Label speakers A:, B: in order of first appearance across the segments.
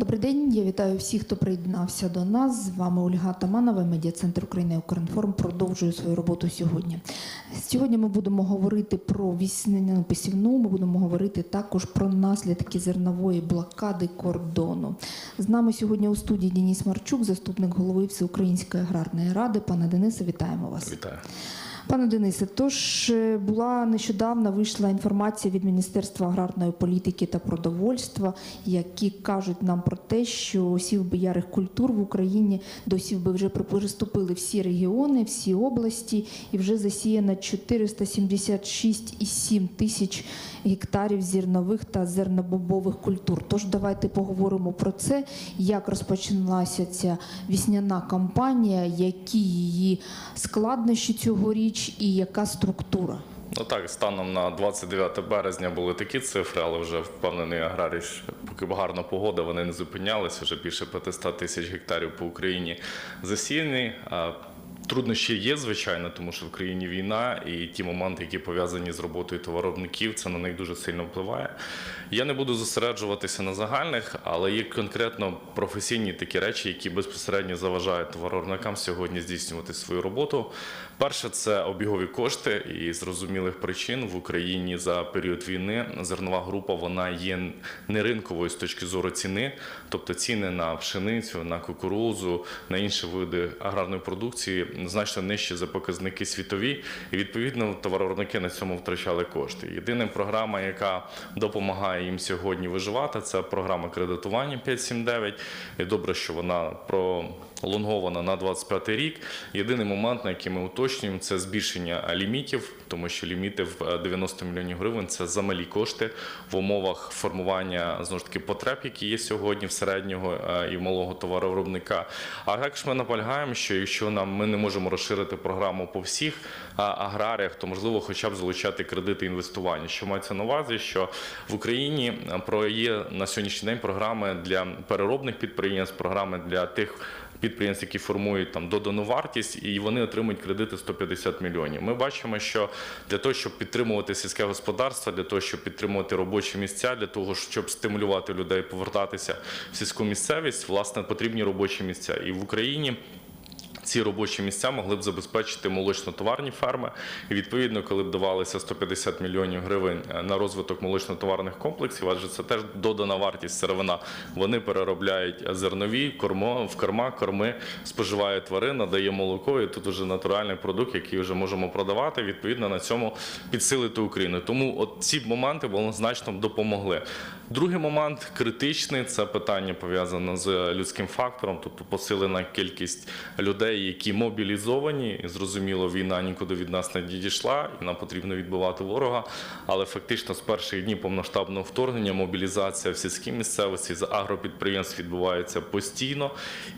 A: Добрий день, я вітаю всіх, хто приєднався до нас. З вами Ольга Таманова, медіа-центр України Укрінформ продовжує свою роботу сьогодні. Сьогодні ми будемо говорити про вісняну посівну. Ми будемо говорити також про наслідки зернової блокади кордону. З нами сьогодні у студії Деніс Марчук, заступник голови Всеукраїнської аграрної ради. Пане Денисе, вітаємо вас.
B: Вітаю.
A: Пане Денисе, тож е, була нещодавно вийшла інформація від Міністерства аграрної політики та продовольства, які кажуть нам про те, що сівби ярих культур в Україні до сівби вже приступили всі регіони, всі області, і вже засіяно 476,7 тисяч гектарів зернових та зернобобових культур. Тож давайте поговоримо про це, як розпочалася ця вісняна кампанія, які її складнощі цьогоріч і яка структура.
B: Ну так, станом на 29 березня були такі цифри, але вже впевнений аграрій, поки гарна погода, вони не зупинялися. Вже більше 500 тисяч гектарів по Україні засіяні. Труднощі є, звичайно, тому що в країні війна, і ті моменти, які пов'язані з роботою товаровників, це на них дуже сильно впливає. Я не буду зосереджуватися на загальних, але є конкретно професійні такі речі, які безпосередньо заважають товаровникам сьогодні здійснювати свою роботу. Перше, це обігові кошти, і зрозумілих причин в Україні за період війни зернова група вона є не ринковою з точки зору ціни, тобто ціни на пшеницю, на кукурузу, на інші види аграрної продукції значно нижчі за показники світові, і відповідно товаровиробники на цьому втрачали кошти. Єдина програма, яка допомагає їм сьогодні виживати, це програма кредитування 579. І добре, що вона пролонгована на 25 рік. Єдиний момент, на який ми уточнюємо, це збільшення лімітів, тому що ліміти в 90 мільйонів гривень це замалі кошти в умовах формування знову ж таки потреб, які є сьогодні в середнього е, і малого товаровиробника. А також ми наполягаємо, що якщо нам ми не можемо розширити програму по всіх аграріях, то можливо, хоча б залучати кредити інвестування. Що мається на увазі, що в Україні е, про є на сьогоднішній день програми для переробних підприємств, програми для тих. Підприємств, які формують там додану вартість, і вони отримують кредити 150 мільйонів. Ми бачимо, що для того, щоб підтримувати сільське господарство, для того, щоб підтримувати робочі місця, для того, щоб стимулювати людей повертатися в сільську місцевість, власне, потрібні робочі місця. І в Україні ці робочі місця могли б забезпечити молочно-товарні ферми. І відповідно, коли б давалося 150 мільйонів гривень е, на розвиток молочно-товарних комплексів, адже це теж додана вартість сировина. Вони переробляють зернові кормо в корма, корми, споживає тварина, дає молоко, і тут вже натуральний продукт, який вже можемо продавати. Відповідно на цьому підсилити Україну. Тому от ці моменти однозначно допомогли. Другий момент критичний це питання пов'язане з людським фактором, тобто посилена кількість людей, які мобілізовані. Зрозуміло, війна нікуди від нас не дійшла, і нам потрібно відбивати ворога. Але фактично з перших днів повноштабного вторгнення мобілізація в сільській місцевості з агропідприємств відбувається постійно.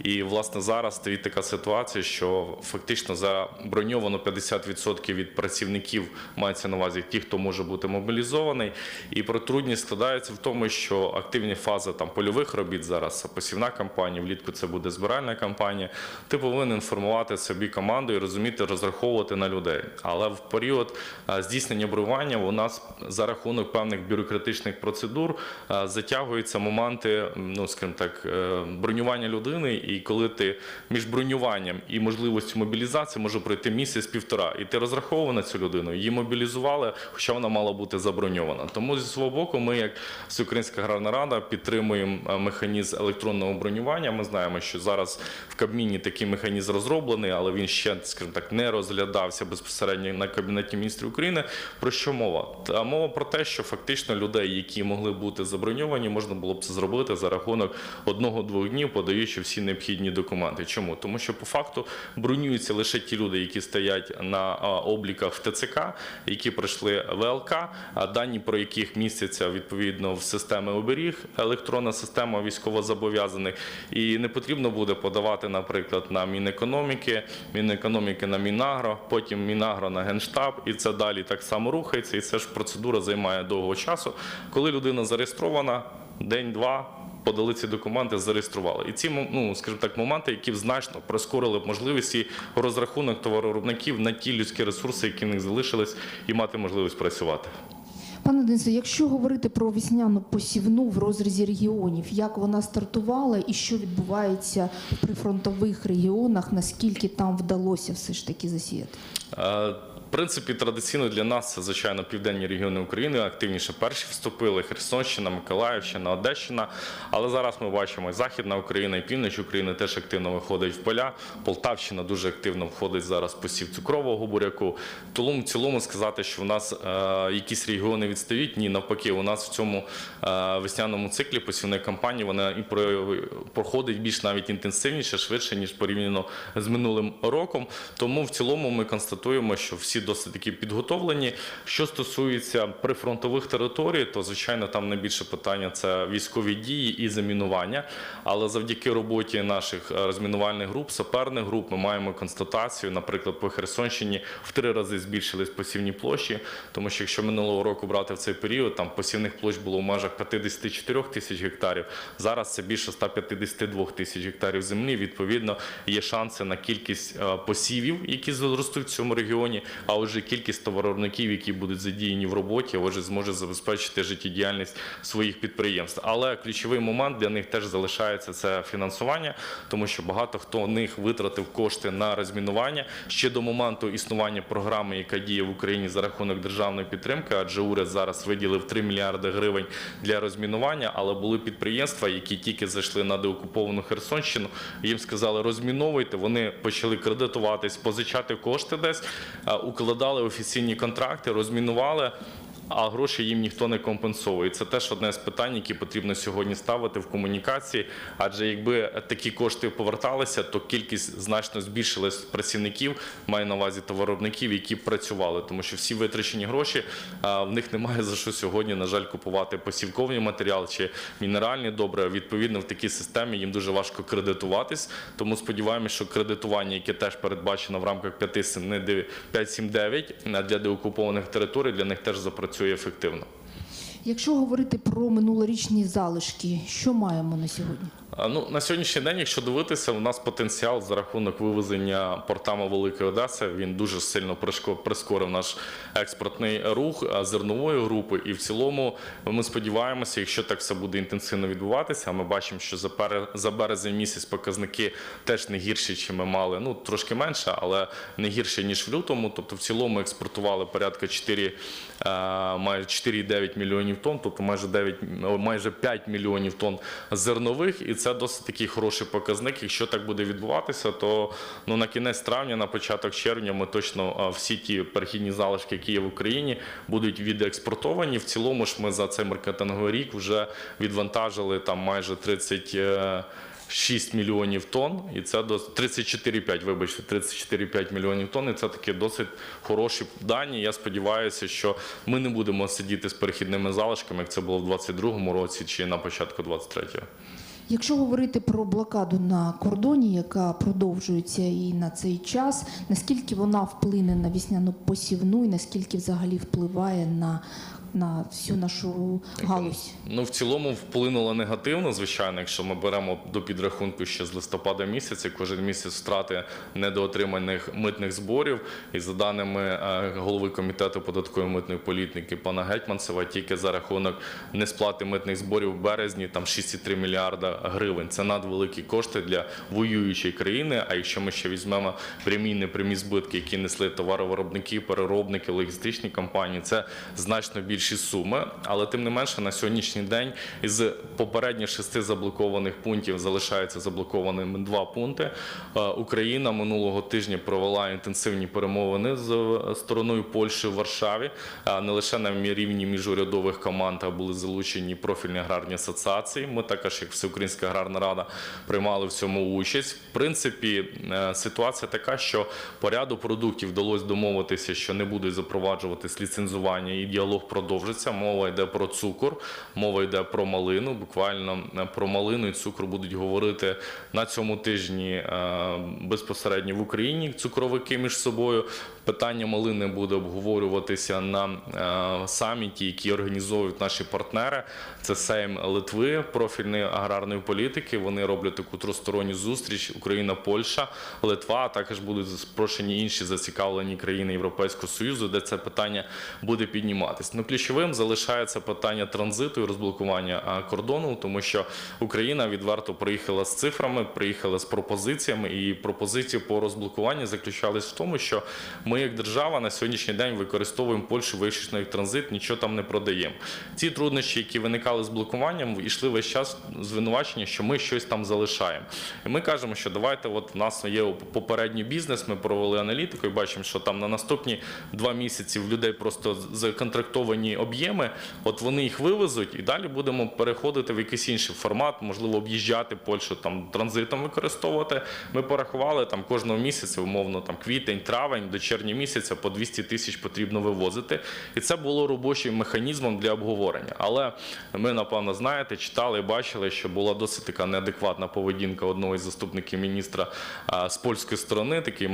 B: І власне зараз стоїть така ситуація, що фактично заброньовано 50% від працівників мається на увазі ті, хто може бути мобілізований. І про трудність складається в тому, що активні фази там польових робіт зараз посівна кампанія, влітку це буде збиральна кампанія. Ти повинен формувати собі команду і розуміти, розраховувати на людей. Але в період е, здійснення бронювання у нас за рахунок певних бюрократичних процедур е, затягуються моменти, ну скажімо так, е, бронювання людини. І коли ти між бронюванням і можливістю мобілізації може пройти місяць-півтора, і ти розраховував на цю людину, її мобілізували, хоча вона мала бути заброньована. Тому зі свого боку, ми, як Всеукраїнська аграрна рада, підтримуємо механізм електронного бронювання. Ми знаємо, що зараз в Кабміні такий механізм розроблений, але він ще, скажімо так, не розглядався безпосередньо на кабінеті міністрів України. Про що мова? Та мова про те, що фактично людей, які могли бути заброньовані, можна було б це зробити за рахунок одного-двох днів, подаючи всі необхідні документи. Чому? Тому що по факту бронюються лише ті люди, які стоять на обліках в ТЦК, які пройшли ВЛК, а дані про яких містяться відповідно в системи оберіг, електронна система військовозобов'язаних, і не потрібно буде подавати, наприклад, на Мінекономіки, Мінекономіки на Мінагро, потім Мінагро на Генштаб, і це далі так само рухається. І це ж процедура займає довго часу. Коли людина зареєстрована, день-два. Подали ці документи, зареєстрували. І ці ну, скажімо так, моменти, які значно прискорили б можливості розрахунок товаровиробників на ті людські ресурси, які в них залишились, і мати можливість працювати.
A: Пане Денисе, якщо говорити про весняну посівну в розрізі регіонів, як вона стартувала і що відбувається в прифронтових регіонах, наскільки там вдалося все ж таки засіяти?
B: Е, В принципі, традиційно для нас це звичайно південні регіони України активніше перші вступили: Херсонщина, Миколаївщина, Одещина. Але зараз ми бачимо і Західна Україна, і північ України теж активно виходить в поля. Полтавщина дуже активно входить зараз посів цукрового буряку. Тому в цілому сказати, що в нас е, якісь регіони відстають. Ні, навпаки, у нас в цьому е, весняному циклі посівної кампанії вона і про- проходить більш навіть інтенсивніше, швидше ніж порівняно з минулим роком. Тому в цілому ми констатуємо, що всі досить таки підготовлені. Що стосується прифронтових територій, то звичайно там найбільше питання це військові дії і замінування. Але завдяки роботі наших е, розмінувальних груп, саперних груп, ми маємо констатацію, наприклад, по Херсонщині в три рази збільшились посівні площі, тому що якщо минулого року брати в цей період, там посівних площ було в межах 54 тисяч гектарів. Зараз це більше 152 тисяч гектарів землі. Відповідно, є шанси на кількість е, посівів, які зростуть в цьому регіоні. А отже, кількість товаровиробників, які будуть задіяні в роботі, отже, зможе забезпечити життєдіяльність своїх підприємств. Але ключовий момент для них теж залишається це фінансування, тому що багато хто них витратив кошти на розмінування ще до моменту існування програми, яка діє в Україні за рахунок державної підтримки, адже уряд зараз виділив 3 мільярди гривень для розмінування. Але були підприємства, які тільки зайшли на деокуповану Херсонщину. Їм сказали, розміновуйте. Вони почали кредитуватись, позичати кошти десь, а, укладали офіційні контракти, розмінували. А гроші їм ніхто не компенсовує. Це теж одне з питань, які потрібно сьогодні ставити в комунікації. Адже якби такі кошти поверталися, то кількість значно збільшилась працівників, маю на увазі товаровників, які працювали, тому що всі витрачені гроші в них немає за що сьогодні, на жаль, купувати посівковий матеріал чи мінеральні добре. Відповідно, в такій системі їм дуже важко кредитуватись. Тому сподіваємося, що кредитування, яке теж передбачено в рамках 5.7.9 для деокупованих територій, для них теж запрацює ефективно.
A: Якщо говорити про минулорічні залишки, що маємо на сьогодні?
B: Ну, на сьогоднішній день, якщо дивитися, у нас потенціал за рахунок вивезення портами Великої Одеси, він дуже сильно прискорив наш експортний рух зернової групи. І в цілому ми сподіваємося, якщо так все буде інтенсивно відбуватися, ми бачимо, що за, березень місяць показники теж не гірші, чи ми мали, ну трошки менше, але не гірше, ніж в лютому. Тобто в цілому експортували порядка 4, е, майже 4,9 мільйонів тонн, тобто майже 9, майже 5 мільйонів тонн зернових, і це досить такий хороший показник. Якщо так буде відбуватися, то ну на кінець травня, на початок червня, ми точно всі ті перехідні залишки, які є в Україні, будуть відекспортовані. В цілому ж ми за цей маркетинговий рік вже відвантажили там майже 30 е, 6 мільйонів тонн, і це до 34,5, вибачте, 34,5 мільйонів тонн. І це такі досить хороші дані. Я сподіваюся, що ми не будемо сидіти з перехідними залишками, як це було в 2022 році чи на початку 2023.
A: Якщо говорити про блокаду на кордоні, яка продовжується і на цей час, наскільки вона вплине на вісняну посівну і наскільки взагалі впливає на, на всю нашу галузь?
B: Ну, в цілому вплинуло негативно, звичайно, якщо ми беремо до підрахунку ще з листопада місяця, кожен місяць втрати недоотриманих митних зборів. І за даними е, голови комітету податкової митної політики пана Гетьманцева, тільки за рахунок несплати митних зборів в березні там 6,3 мільярда гривень. Це надвеликі кошти для воюючої країни. А якщо ми ще візьмемо прямі і непрямі збитки, які несли товаровиробники, переробники, логістичні компанії, це значно більші суми. Але тим не менше на сьогоднішній день із попередніх шести заблокованих пунктів залишаються заблокованими два пункти. Е, Україна минулого тижня провела інтенсивні перемовини з стороною Польщі в Варшаві. Е, Не лише на рівні міжурядових команд а були залучені профільні аграрні асоціації. Ми також, як Всеукраїнська аграрна рада, приймали в цьому участь. В принципі, е, ситуація така, що по ряду продуктів вдалося домовитися, що не буде запроваджуватись ліцензування, і діалог продовжиться. Мова йде про цукор, мова йде про малину. Буквально е, про малину і цукор будуть говорити на цьому тижні е, безпосередньо в Україні цукровики між собою. Питання малини буде обговорюватися на е, саміті, який організовують наші партнери. Це Сейм Литви, профільної аграрної політики. Вони роблять таку тросторонню зустріч Україна, Польща, Литва. Також будуть запрошені інші зацікавлені країни Європейського союзу, де це питання буде підніматись. Ну ключовим залишається питання транзиту і розблокування кордону, тому що Україна відверто приїхала з цифрами, приїхала з пропозиціями, і пропозиції по розблокуванню заключались в тому, що ми, як держава, на сьогоднішній день використовуємо Польщу виключно як транзит, нічого там не продаємо. Ці труднощі, які виникали з блокуванням, йшли весь час звинувачення, що ми щось там залишаємо. І ми кажемо, що давайте, от в нас є попередній бізнес, ми провели аналітику і бачимо, що там на наступні два місяці в людей просто законтрактовані об'єми. От вони їх вивезуть, і далі будемо переходити в якийсь інший формат, можливо, об'їжджати Польщу там транзитом використовувати. Ми порахували там кожного місяця, умовно, там квітень, травень до червня місяця по 200 тисяч потрібно вивозити. І це було робочим механізмом для обговорення. Але ми, напевно, знаєте, читали і бачили, що була досить така неадекватна поведінка одного із заступників міністра з польської сторони, такий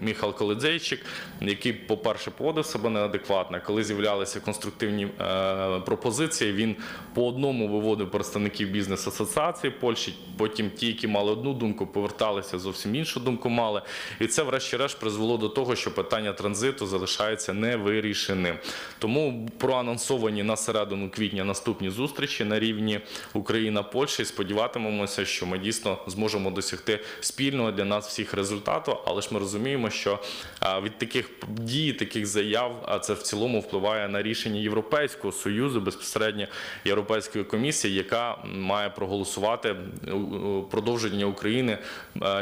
B: Міхал Коледзейчик, який, по-перше, поводив себе неадекватно. Коли з'являлися конструктивні е, пропозиції, він по одному виводив представників бізнес-асоціації Польщі, потім ті, які мали одну думку, поверталися зовсім іншу думку мали. І це, врешті-решт, призвело до того, що питання транзиту залишається невирішеним. Тому проанонсовані на середину квітня наступні зустрічі на рівні Україна-Польща. І сподіватимемося, що ми дійсно зможемо досягти спільного для нас всіх результату. Але ж ми розуміємо, що від таких дій, таких заяв, а це в цілому впливає на рішення Європейського союзу, безпосередньо Європейської комісії, яка має проголосувати продовження України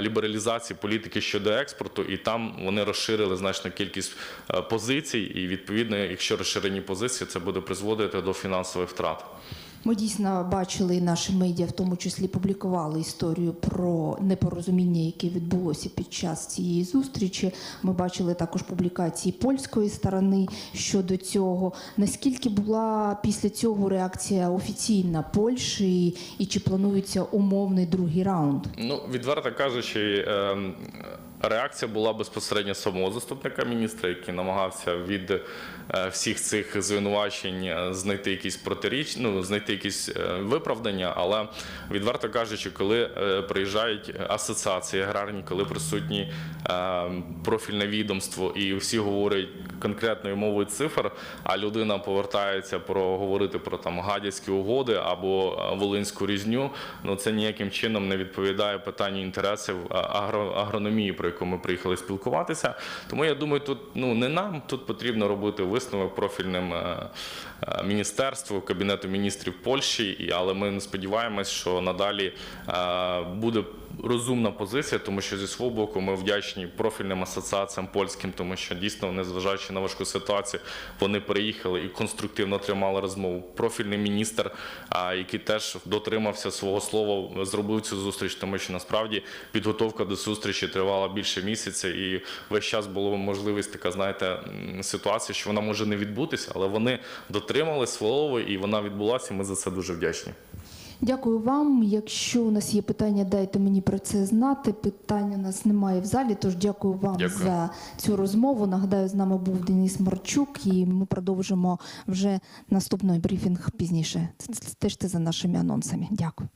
B: лібералізації політики щодо експорту, і там вони розширили значну кількість е, позицій. І відповідно, якщо розширені позиції, це буде призводити до фінансових втрат.
A: Ми дійсно бачили і наші медіа, в тому числі публікували історію про непорозуміння, яке відбулося під час цієї зустрічі. Ми бачили також публікації польської сторони щодо цього. Наскільки була після цього реакція офіційна Польщі, і, і чи планується умовний другий раунд?
B: Ну, відверто кажучи, ем, реакція була безпосередньо самого заступника міністра, який намагався від е, всіх цих звинувачень е, знайти якісь протиріч, ну, знайти якісь е, виправдання. Але відверто кажучи, коли приїжджають асоціації аграрні, коли присутні профільне відомство і всі говорять конкретною мовою цифр, а людина повертається про говорити про там гадяцькі угоди або волинську різню, ну це ніяким чином не відповідає питанню інтересів агро, агрономії, про яку ми приїхали спілкуватися. Тому я думаю, тут ну не нам тут потрібно робити висновок профільним е, е, міністерству, кабінету міністрів Польщі, але ми сподіваємось, що надалі е, буде розумна позиція, тому що зі свого боку ми вдячні профільним асоціаціям польським, тому що дійсно, незважаючи на важку ситуацію, вони приїхали і конструктивно тримали розмову. Профільний міністр, який теж дотримався свого слова, зробив цю зустріч, тому що насправді підготовка до зустрічі тривала більше місяця, і весь час була можливість така, знаєте, ситуація, що вона може не відбутися, але вони дотримали слово, і вона відбулася. і Ми за це дуже вдячні.
A: Дякую вам. Якщо у нас є питання, дайте мені про це знати. Питань у нас немає в залі, тож дякую вам
B: Дякую.
A: за цю розмову. Нагадаю, з нами був Денис Марчук, і ми продовжимо вже наступний брифінг пізніше. Стежте за нашими анонсами. Дякую.